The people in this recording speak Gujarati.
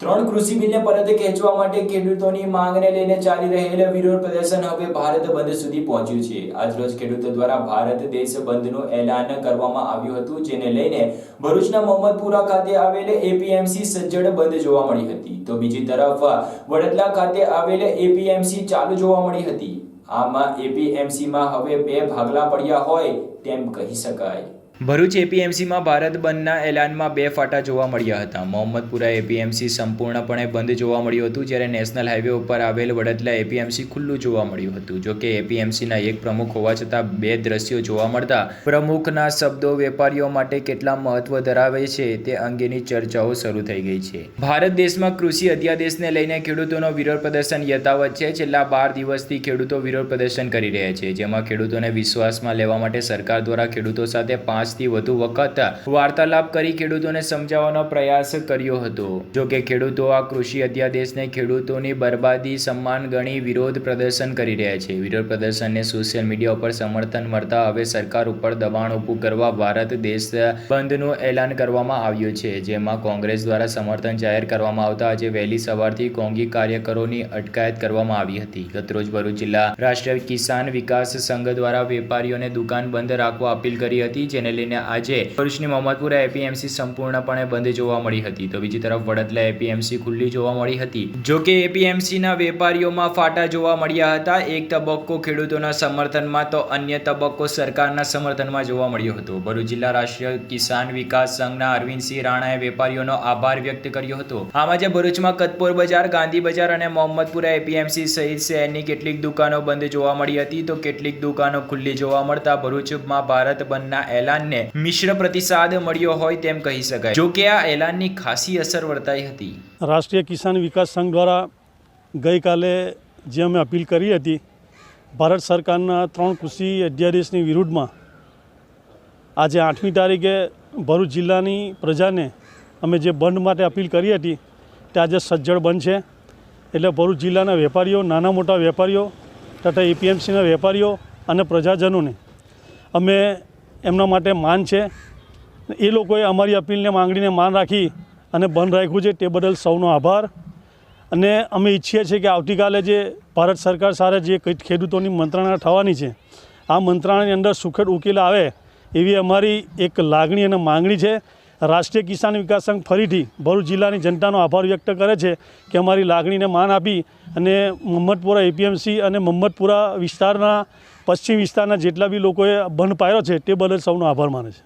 ત્રણ કૃષિ બિલને પરત ખેંચવા માટે ખેડૂતોની માંગને લઈને ચાલી રહેલ વિરોધ પ્રદર્શન હવે ભારત બંધ સુધી પહોંચ્યું છે. આજરોજ ખેડૂતો દ્વારા ભારત દેશ બંધનું એલાન કરવામાં આવ્યું હતું, જેને લઈને ભરૂચના મોહમ્મદપુરા ખાતે આવેલ એપીએમસી સજ્જડ બંધ જોવા મળી હતી. તો બીજી તરફ વડોદરા ખાતે આવેલ એપીએમસી ચાલુ જોવા મળી હતી. આમાં એપીએમસીમાં હવે બે ભાગલા પડ્યા હોય તેમ કહી શકાય. ભરૂચ એપીએમસીમાં ભારત બંધના એલાનમાં બે ફાટા જોવા મળ્યા હતા. મોહમ્મદપુરા એપીએમસી સંપૂર્ણપણે બંધ જોવા મળ્યું હતું, જ્યારે નેશનલ હાઈવે ઉપર આવેલ વડદલા એપીએમસી ખુલ્લું જોવા મળ્યું હતું. જો કે એપીએમસીના એક પ્રમુખ હોવા છતાં બે દ્રશ્યો જોવા મળતા પ્રમુખના શબ્દો વેપારીઓ માટે કેટલા મહત્વ ધરાવે છે તે અંગેની ચર્ચાઓ શરૂ થઈ ગઈ છે. ભારત દેશમાં કૃષિ અધ્યાદેશને લઈને ખેડૂતોનો વિરોધ પ્રદર્શન યથાવત છે. છેલ્લા બાર દિવસથી ખેડૂતો વિરોધ પ્રદર્શન કરી રહ્યા છે, જેમાં ખેડૂતોને વિશ્વાસમાં લેવા માટે સરકાર દ્વારા ખેડૂતો સાથે પાંચથી વધુ વખત વાર્તાલાપ કરી ખેડૂતોને સમજાવવાનો પ્રયાસ કર્યો હતો. જો કે ખેડૂતો આ કૃષિ અધ્યાદેશને ખેડૂતોની બરબાદી, સન્માન ગણી વિરોધ પ્રદર્શન કરી રહ્યા છે. વિરોધ પ્રદર્શનને સોશિયલ મીડિયા ઉપર સમર્થન મળતા હવે સરકાર ઉપર દબાણ ઊભું કરવા ભારત દેશ બંધનું એલાન કરવામાં આવ્યું છે. જેમાં કોંગ્રેસ દ્વારા સમર્થન જાહેર કરવામાં આવતા આજે વહેલી સવારથી કોંગી કાર્યકરોની અટકાયત કરવામાં આવી હતી. ગતરોજ ભરૂચ જિલ્લા રાષ્ટ્રીય કિસાન વિકાસ સંઘ દ્વારા વેપારીઓને દુકાન બંધ રાખવા અપીલ કરી હતી, જેને લઈને આજે ભરૂચની મોહમ્મદપુરા એપીએમસી સંપૂર્ણપણે બંધ જોવા મળી હતી. તો બીજી તરફ વડોદરા એપીએમસી ખુલ્લી જોવા મળી હતી. જો એપીએમસીના વેપારીઓમાં ફાટા જોવા મળ્યા હતા. એક તબક્કો ખેડૂતોના સમર્થનમાં તો અન્ય તબક્કો સરકારના સમર્થનમાં જોવા મળ્યો હતો. ભરૂચ જિલ્લા રાષ્ટ્રીય કિસાન વિકાસ સંઘના અરવિંદસિંહ રાણાએ વેપારીઓનો આભાર વ્યક્ત કર્યો હતો. આમ આજે ભરૂચમાં કતપોર બજાર, ગાંધી બજાર અને મોહમ્મદપુરા એપીએમસી સહિત શહેરની કેટલીક દુકાનો બંધ જોવા મળી હતી. તો કેટલીક દુકાનો ખુલ્લી જોવા મળતા ભરૂચમાં ભારત બંધના એલાનને મિશ્ર પ્રતિસાદ મળ્યો હોય તેમ કહી શકાય. જો કે આ એલાનની ખાસી અસર વર્તાઈ હતી. રાષ્ટ્રીય કિસાન વિકાસ સંઘ દ્વારા ગઈકાલે જે અમે અપીલ કરી હતી, ભારત સરકારના ત્રણ કૃષિ અધ્યાદેશની વિરુદ્ધમાં આજે આઠમી તારીખે ભરૂચ જિલ્લાની પ્રજાને અમે જે બંધ માટે અપીલ કરી હતી, તે આજે સજ્જડ બંધ છે. એટલે ભરૂચ જિલ્લાના વેપારીઓ, નાના મોટા વેપારીઓ તથા એપીએમસીના વેપારીઓ અને પ્રજાજનોને અમે એમના માટે માન છે. એ લોકોએ અમારી અપીલને માંગણીને માન રાખી અને બંધ રાખ્યું છે. તે બદલ સૌનો આભાર. અને અમે ઈચ્છીએ છીએ કે આવતીકાલે જે ભારત સરકાર સાથે જે ખેડૂતોની મંત્રણા થવાની છે, આ મંત્રણાની અંદર સુખદ ઉકેલ આવે એવી અમારી એક લાગણી અને માંગણી છે. રાષ્ટ્રીય કિસાન વિકાસ સંઘ ફરીથી ભરૂચ જિલ્લાની જનતાનો આભાર વ્યક્ત કરે છે કે અમારી લાગણીને માન આપી અને મમ્મદપુરા એપીએમસી અને મમ્મદપુરા વિસ્તારના, પશ્ચિમ વિસ્તારના જેટલા બી લોકોએ બંધ પાડ્યો છે તે બદલ સૌનો આભાર માને છે.